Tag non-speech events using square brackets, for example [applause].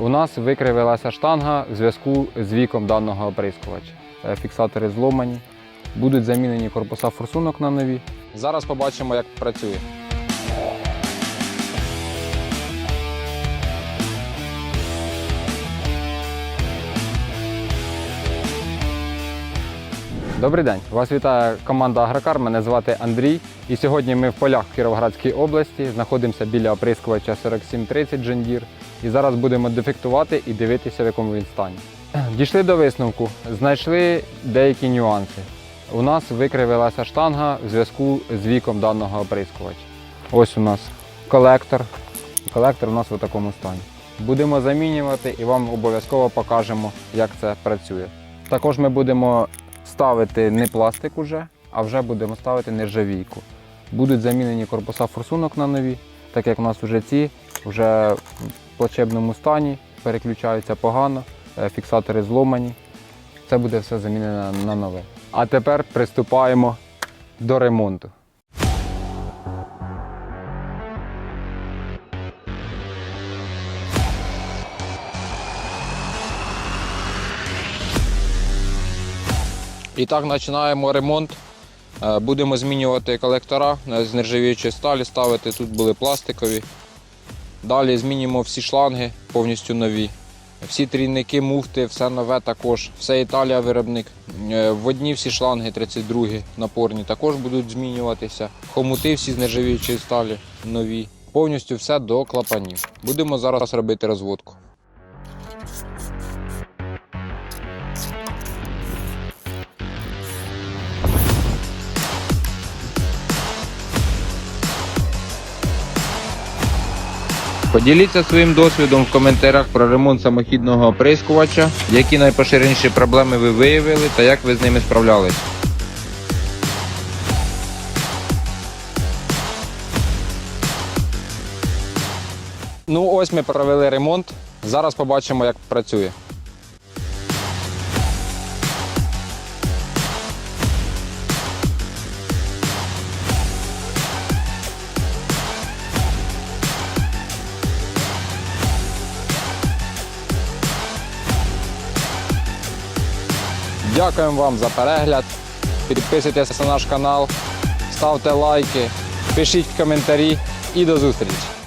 У нас викривилася штанга в зв'язку з віком даного оприскувача. Е, Фіксатори зломані, будуть замінені корпуса форсунок на нові. Зараз побачимо, як працює. Добрий день! Вас вітає команда Агрокар. Мене звати Андрій. І сьогодні ми в полях в Кіровоградській області знаходимося біля оприскувача 4730 John Deere. І зараз будемо дефектувати і дивитися, в якому він стані. [clears throat] Дійшли до висновку, знайшли деякі нюанси. У нас викривилася штанга в зв'язку з віком даного оприскувача. Ось у нас колектор. Колектор у нас в такому стані. Будемо замінювати і вам обов'язково покажемо, як це працює. Також ми будемо ставити не пластик уже, а вже будемо ставити нержавійку. Будуть замінені корпуса форсунок на нові, так як у нас вже ці вже в плачебному стані, переключаються погано, е, фіксатори зломані. Це буде все замінено на нове. А тепер приступаємо до ремонту. І так починаємо ремонт. Е, Будемо змінювати колектора е, з нержавіючої сталі, ставити тут були пластикові. Далі змінюємо всі шланги повністю нові. Всі трійники, муфти, все нове також. Все Італія виробник. Е, Водні всі шланги 32 напорні також будуть змінюватися. Хомути всі з нержавіючої сталі нові. Повністю все до клапанів. Будемо зараз робити розводку. Поділіться своїм досвідом в коментарях про ремонт самохідного оприскувача, які найпоширеніші проблеми ви виявили та як ви з ними справлялись. Ну ось ми провели ремонт. Зараз побачимо, як працює. Дякуємо вам за перегляд. Підписуйтесь на наш канал, ставте лайки, пишіть коментарі і до зустрічі!